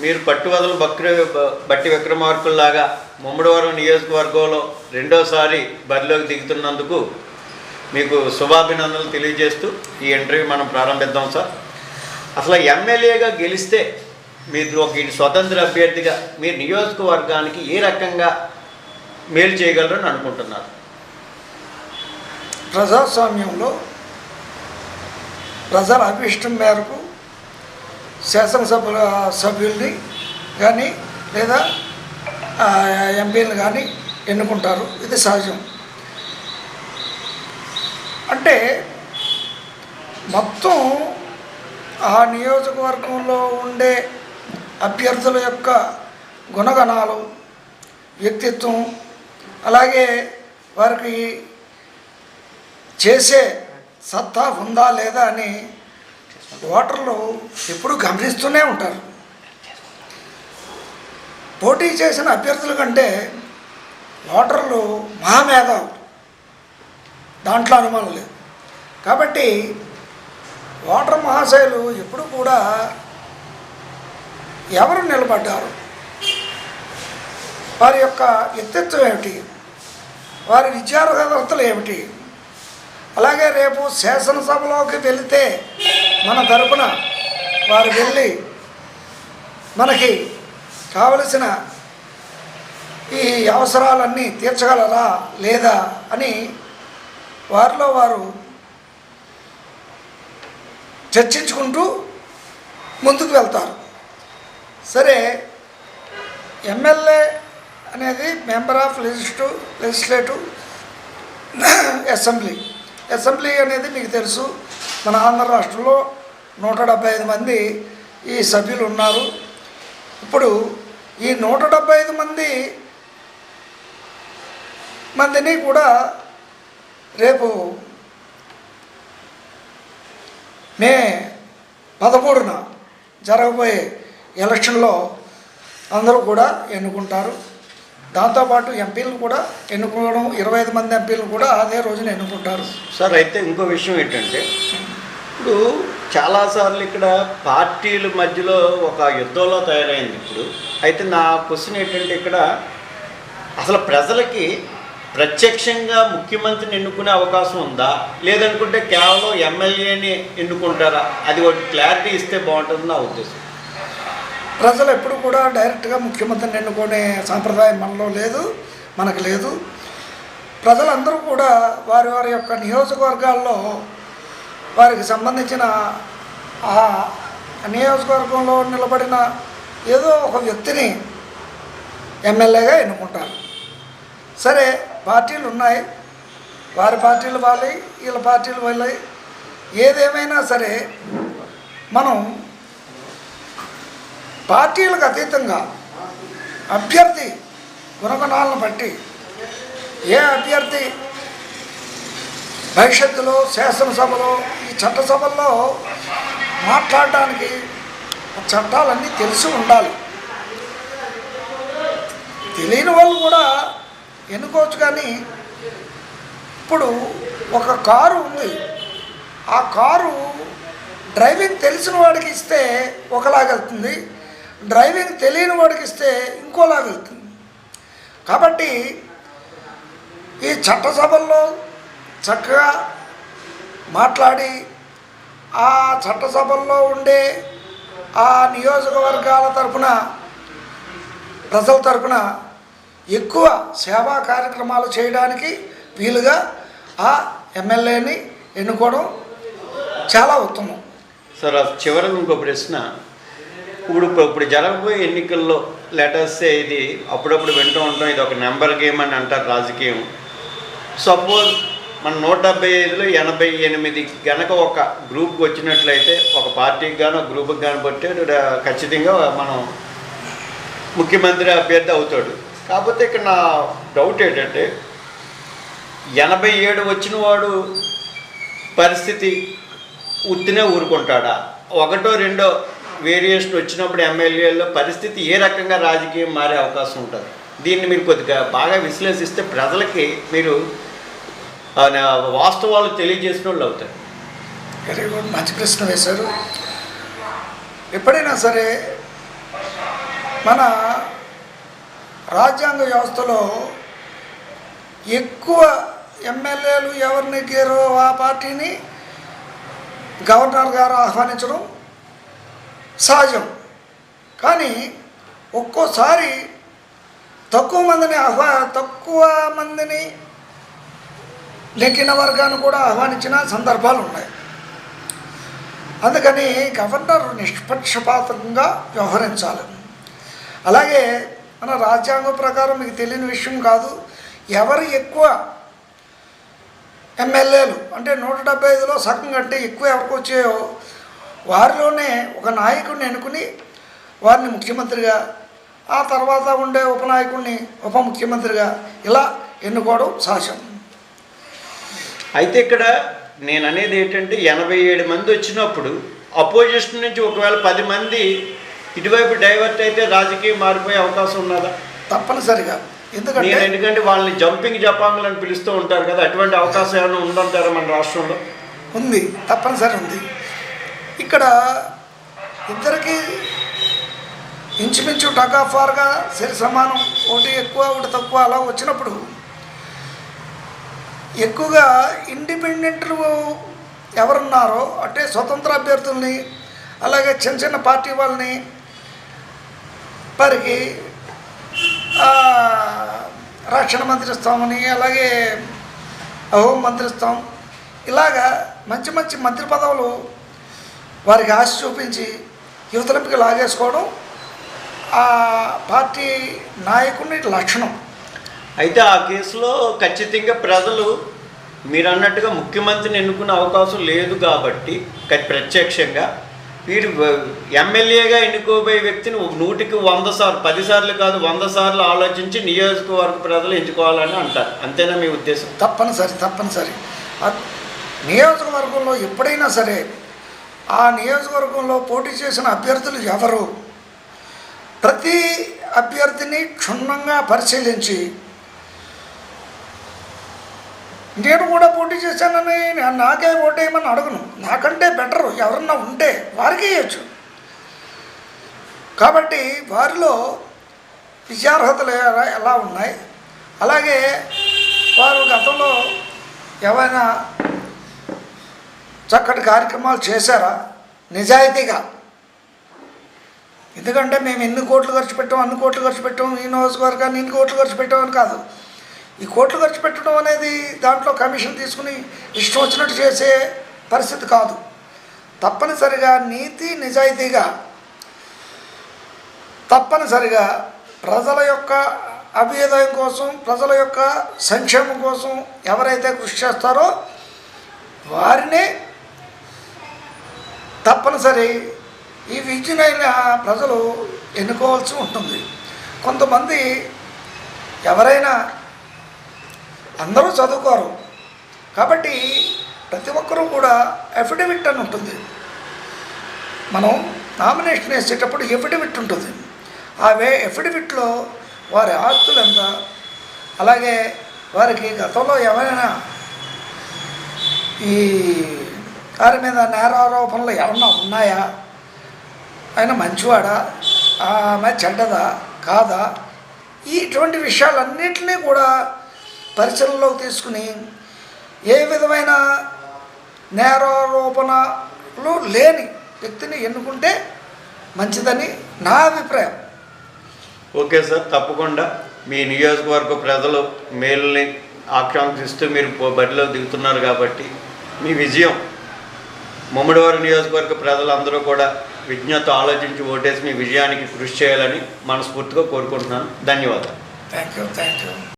మీరు పట్టువదలు బక్ర బట్టి విక్రమార్కుల్లాగా ముమ్మడివరం నియోజకవర్గంలో రెండోసారి బరిలోకి దిగుతున్నందుకు మీకు శుభాభినందనలు తెలియజేస్తూ ఈ ఇంటర్వ్యూ మనం ప్రారంభిద్దాం సార్. అసలు ఎమ్మెల్యేగా గెలిస్తే మీరు ఒక స్వతంత్ర అభ్యర్థిగా మీరు నియోజకవర్గానికి ఏ రకంగా మేలు చేయగలరని అనుకుంటున్నారు? ప్రజాస్వామ్యంలో ప్రజల అభిష్టం మేరకు శాసనసభ సభ్యుల్ని కానీ లేదా ఆ, ఎంపీలను కానీ ఎన్నుకుంటారు. ఇది సహజం. అంటే మొత్తం ఆ నియోజకవర్గంలో ఉండే అభ్యర్థుల యొక్క గుణగణాలు వ్యక్తిత్వం అలాగే వారికి చేసే సత్తా ఉందా లేదా అని ఓటర్లు ఎప్పుడు గమనిస్తూనే ఉంటారు. పోటీ చేసిన అభ్యర్థుల కంటే ఓటర్లు మహామేధావు దాంట్లో అనుమానం లేదు. కాబట్టి ఓటర్ మహాశయులు ఎప్పుడు కూడా ఎవరు నిలబడ్డారు? వారి యొక్క వ్యక్తిత్వం ఏమిటి? వారి విద్యార్హతలు ఏమిటి? అలాగే రేపు శాసనసభలోకి వెళితే మన తరపున వారు వెళ్ళి మనకి కావలసిన ఈ అవసరాలన్నీ తీర్చగలరా లేదా అని వారిలో వారు చర్చించుకుంటూ ముందుకు వెళ్తారు. సరే ఎమ్మెల్యే అనేది member of legislative legislative assembly. Assembly అనేది మీకు తెలుసు. మన ఆంధ్ర రాష్ట్రంలో నూట డెబ్బై ఐదు మంది ఈ సభ్యులు ఉన్నారు. ఇప్పుడు ఈ నూట డెబ్బై ఐదు మంది మందిని కూడా రేపు మే పదమూడున జరగబోయే ఎలక్షన్లో అందరూ కూడా ఎన్నుకుంటారు. దాంతోపాటు ఎంపీలు కూడా ఎన్నుకోవడం ఇరవై ఐదు మంది ఎంపీలు కూడా అదే రోజున ఎన్నుకుంటారు. సార్ అయితే ఇంకో విషయం ఏంటంటే ఇప్పుడు చాలాసార్లు ఇక్కడ పార్టీల మధ్యలో ఒక యుద్ధంలో తయారైంది ఇప్పుడు. అయితే నా క్వశ్చన్ ఏంటంటే ఇక్కడ అసలు ప్రజలకి ప్రత్యక్షంగా ముఖ్యమంత్రిని ఎన్నుకునే అవకాశం ఉందా? లేదనుకుంటే కేవలం ఎమ్మెల్యేని ఎన్నుకుంటారా? అది ఒకటి క్లారిటీ ఇస్తే బాగుంటుంది నా ఉద్దేశం. ప్రజలు ఎప్పుడు కూడా డైరెక్ట్గా ముఖ్యమంత్రిని ఎన్నుకునే సాంప్రదాయం మనలో లేదు మనకు లేదు. ప్రజలందరూ కూడా వారి వారి యొక్క నియోజకవర్గాల్లో వారికి సంబంధించిన ఆ నియోజకవర్గంలో నిలబడిన ఏదో ఒక వ్యక్తిని ఎమ్మెల్యేగా ఎన్నుకుంటారు. సరే పార్టీలు ఉన్నాయి. వారి పార్టీలు వాళ్ళవి వీళ్ళ పార్టీలు వాళ్ళవి ఏదేమైనా సరే మనం పార్టీలకు అతీతంగా అభ్యర్థి గుణగణాలను బట్టి ఏ అభ్యర్థి భవిష్యత్తులో శాసనసభలో ఈ చట్టసభల్లో మాట్లాడడానికి చట్టాలన్నీ తెలిసి ఉండాలి. తెలియని వాళ్ళు కూడా ఎన్నుకోవచ్చు కానీ ఇప్పుడు ఒక కారు ఉంది. ఆ కారు డ్రైవింగ్ తెలిసిన వాడికి ఇస్తే ఒకలాగెళ్తుంది డ్రైవింగ్ తెలియని వాడికి ఇస్తే ఇంకోలాగా వెళ్తుంది. కాబట్టి ఈ చట్టసభల్లో చక్కగా మాట్లాడి ఆ చట్టసభల్లో ఉండే ఆ నియోజకవర్గాల తరఫున ప్రజల తరఫున ఎక్కువ సేవా కార్యక్రమాలు చేయడానికి వీలుగా ఆ ఎమ్మెల్యేని ఎన్నుకోవడం చాలా ఉత్తమం. సార్ చివరి ఇంకో ప్రశ్న ఇప్పుడు ఇప్పుడు జరగబోయే ఎన్నికల్లో లెటర్సే ఇది అప్పుడప్పుడు వింటూ ఉంటాం ఇది ఒక నెంబర్ గేమ్ అని అంటారు రాజకీయం. సపోజ్ మన నూట డెబ్బై ఐదులో ఎనభై ఎనిమిది గనక ఒక గ్రూప్కి వచ్చినట్లయితే ఒక పార్టీకి కానీ ఒక గ్రూప్కి కానీ బట్టి ఖచ్చితంగా మనం ముఖ్యమంత్రి అభ్యర్థి అవుతాడు. కాకపోతే ఇక్కడ నా డౌట్ ఏంటంటే ఎనభై ఏడు వచ్చిన వాడు పరిస్థితి ఉత్తినే ఊరుకుంటాడా? ఒకటో రెండో వేరియేషన్ వచ్చినప్పుడు ఎమ్మెల్యేల్లో పరిస్థితి ఏ రకంగా రాజకీయం మారే అవకాశం ఉంటుంది? దీన్ని మీరు కొద్దిగా బాగా విశ్లేషిస్తే ప్రజలకి మీరు వాస్తవాలు తెలియజేసిన వాళ్ళు అవుతారు. వెరీ గుడ్ మంచి ప్రశ్న వేశారు. ఎప్పుడైనా సరే మన రాజ్యాంగ వ్యవస్థలో ఎక్కువ ఎమ్మెల్యేలు ఎవరిని గేరో ఆ పార్టీని గవర్నర్ గారు ఆహ్వానించడం సహజం. కానీ ఒక్కోసారి తక్కువ మందిని ఆహ్వా తక్కువ మందిని లెక్కిన వర్గాన్ని కూడా ఆహ్వానించిన సందర్భాలు ఉన్నాయి. అందుకని గవర్నర్ నిష్పక్షపాతంగా వ్యవహరించాలి. అలాగే మన రాజ్యాంగం ప్రకారం మీకు తెలియని విషయం కాదు ఎవరు ఎక్కువ ఎమ్మెల్యేలు అంటే నూట డెబ్బై ఐదులో సగం కంటే ఎక్కువ ఎవరికి వచ్చాయో వారిలోనే ఒక నాయకుడిని ఎన్నుకుని వారిని ముఖ్యమంత్రిగా ఆ తర్వాత ఉండే ఉపనాయకుడిని ఉప ముఖ్యమంత్రిగా ఇలా ఎన్నుకోవడం సహజం అయితే ఇక్కడ నేను అనేది ఏంటంటే ఎనభై ఏడు మంది వచ్చినప్పుడు అపోజిషన్ నుంచి ఒకవేళ పది మంది ఇటువైపు డైవర్ట్ అయితే రాజకీయం మారిపోయే అవకాశం ఉన్నదా? తప్పనిసరిగా. ఎందుకంటే ఎందుకంటే వాళ్ళని జంపింగ్ జపాంగులు అని పిలుస్తూ ఉంటారు కదా అటువంటి అవకాశం ఏమైనా ఉందంటారా మన రాష్ట్రంలో? ఉంది. తప్పనిసరి ఉంది. ఇక్కడ ఇద్దరికి ఇంచుమించు టగ్ ఆఫ్ వార్గా సరి సమానం ఒకటి ఎక్కువ ఒకటి తక్కువ అలా వచ్చినప్పుడు ఎక్కువగా ఇండిపెండెంట్లు ఎవరున్నారో అంటే స్వతంత్ర అభ్యర్థుల్ని అలాగే చిన్న చిన్న పార్టీ వాళ్ళని వారికి రక్షణ మంత్రిస్తామని అలాగే హోం మంత్రిస్తాం. ఇలాగా మంచి మంచి మంత్రి పదవులు వారికి ఆశ చూపించి యువతలకి లాగేసుకోవడం ఆ పార్టీ నాయకుని లక్షణం. అయితే ఆ కేసులో ఖచ్చితంగా ప్రజలు మీరు అన్నట్టుగా ముఖ్యమంత్రిని ఎన్నుకునే అవకాశం లేదు కాబట్టి ప్రత్యక్షంగా వీడు ఎమ్మెల్యేగా ఎన్నుకోబోయే వ్యక్తిని నూటికి వంద సార్లు పది సార్లు కాదు వంద సార్లు ఆలోచించి నియోజకవర్గ ప్రజలు ఎంచుకోవాలని అంటారు. అంతేనా మీ ఉద్దేశం? తప్పనిసరి తప్పనిసరి. నియోజకవర్గంలో ఎప్పుడైనా సరే ఆ నియోజకవర్గంలో పోటీ చేసిన అభ్యర్థులు ఎవరు? ప్రతి అభ్యర్థిని క్షుణ్ణంగా పరిశీలించి నేను కూడా పోటీ చేశానని నా- నాకే ఓటేయమని అడగను. నాకంటే బెటర్ ఎవరన్నా ఉంటే వారికి వేయచ్చు కాబట్టి వారిలో విద్యార్హతలు ఎలా ఉన్నాయి? అలాగే వారు గతంలో ఏమైనా చక్కటి కార్యక్రమాలు చేశారా? నిజాయితీగా. ఎందుకంటే మేము ఎన్ని కోట్లు ఖర్చు పెట్టాం అన్ని కోట్లు ఖర్చు పెట్టాం ఈ నియోజకవర్గాన్ని ఇన్ని కోట్లు ఖర్చు పెట్టామని కాదు. ఈ కోట్లు ఖర్చు పెట్టడం అనేది దాంట్లో కమిషన్ తీసుకుని ఇష్టం వచ్చినట్టు చేసే పరిస్థితి కాదు. తప్పనిసరిగా నీతి నిజాయితీగా తప్పనిసరిగా ప్రజల యొక్క అభ్యుదయం కోసం ప్రజల యొక్క సంక్షేమం కోసం ఎవరైతే కృషి చేస్తారో వారినే తప్పనిసరి. ఈ విద్యునైన ప్రజలు ఎన్నుకోవాల్సి ఉంటుంది. కొంతమంది ఎవరైనా అందరూ చదువుకోరు. కాబట్టి ప్రతి ఒక్కరూ కూడా అఫిడవిట్ అని ఉంటుంది. మనం నామినేషన్ వేసేటప్పుడు ఎఫిడవిట్ ఉంటుంది. ఆ వే ఎఫిడవిట్లో వారి ఆస్తులు ఎంత? అలాగే వారికి గతంలో ఏమైనా ఈ వారి మీద నేరారోపణలు ఏమన్నా ఉన్నాయా? ఆయన మంచివాడా? ఆమె చెడ్డదా? కాదా? ఇటువంటి విషయాలన్నింటినీ కూడా పరిశీలనలోకి తీసుకుని ఏ విధమైన నేరారోపణలు లేని వ్యక్తిని ఎన్నుకుంటే మంచిదని నా అభిప్రాయం. ఓకే సార్ తప్పకుండా. మీ నియోజకవర్గ ప్రజలు మేలుని ఆకాంక్షిస్తూ మీరు బడిలో బరిలో దిగుతున్నారు కాబట్టి మీ విజయం ముమ్మడివారి నియోజకవర్గ ప్రజలందరూ కూడా విజ్ఞత ఆలోచించి ఓటేసి మీ విజయానికి కృషి చేయాలని మనస్ఫూర్తిగా కోరుకుంటున్నాను. ధన్యవాదాలు. Thank you thank you